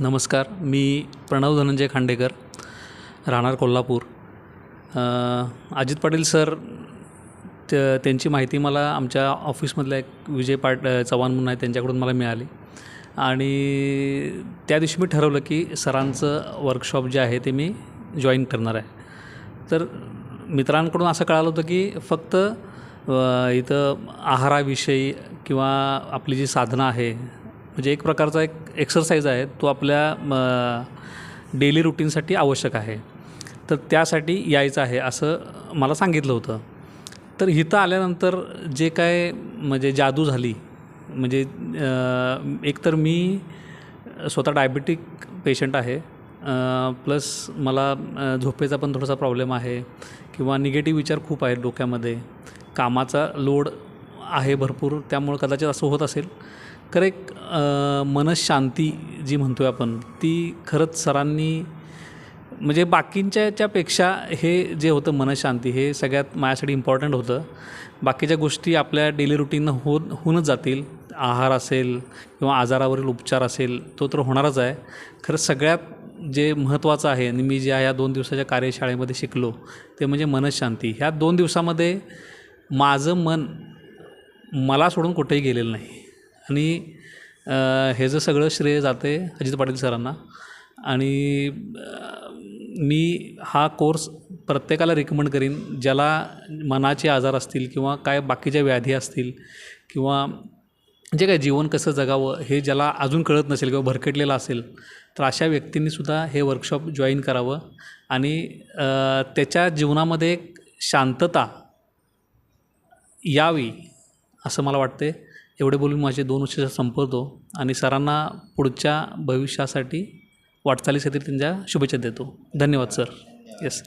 नमस्कार मी प्रणव धनंजय खांडेकर राहणार कोल्हापूर. अजित पाटील सर त त्यांची माहिती मला आमच्या ऑफिसमधल्या एक विजय पाट चव्हाण म्हणून आहे त्यांच्याकडून मला मिळाली. आणि त्या दिवशी मी ठरवलं की सरांचं वर्कशॉप जे आहे ते मी जॉईन करणार आहे. तर मित्रांकडून असं कळालं होतं की फक्त इथं आहाराविषयी किंवा आपली जी साधनं आहे म्हणजे एक प्रकारचा एक एक्सरसाइज आहे तो आपल्या डेली रुटीनसाठी आवश्यक आहे. तर त्यासाठी यायचं आहे असं मला सांगितलं होतं. तर इथं आल्यानंतर जे काय म्हणजे जादू झाली म्हणजे एकतर मी स्वतः डायबिटिक पेशंट आहे प्लस मला झोपेचा पण थोडासा प्रॉब्लेम आहे किंवा निगेटिव्ह विचार खूप आहेत डोक्यामध्ये. कामाचा लोड आहे भरपूर त्यामुळं कदाचित असं होत असेल. खरं एक मनशांती जी म्हणतो आहे आपण ती खरंच सरांनी म्हणजे बाकींच्याच्यापेक्षा हे जे होतं मनशांती हे सगळ्यात माझ्यासाठी इम्पॉर्टंट होतं. बाकीच्या गोष्टी आपल्या डेली रुटीननं हो होऊनच जातील. आहार असेल किंवा आजारावरील उपचार असेल तो तर होणारच आहे. खरं सगळ्यात जे महत्त्वाचं आहे आणि मी ज्या या दोन दिवसाच्या कार्यशाळेमध्ये शिकलो ते म्हणजे मनशांती ह्या दोन दिवसामध्ये माझं मन मला सोडून कुठेही गेलेलं नाही. आणि हे जर सगळं श्रेय जाते अजित पाटील सरांना आणि मी हा कोर्स प्रत्येकाला रिकमेंड करीन ज्याला मनाचे आजार असतील किंवा काय बाकीच्या व्याधी असतील किंवा जे काय जीवन कसं जगावं हे ज्याला अजून कळत नसेल किंवा भरकटलेलं असेल तर अशा व्यक्तींनीसुद्धा हे वर्कशॉप जॉईन करावं आणि त्याच्या जीवनामध्ये एक शांतता यावी असं मला वाटते एवढे बोलून माझे दोन वर्ष संपवतो आणि सरांना पुढच्या भविष्यासाठी वाटचालीसाठी त्यांच्या शुभेच्छा देतो. धन्यवाद सर. येस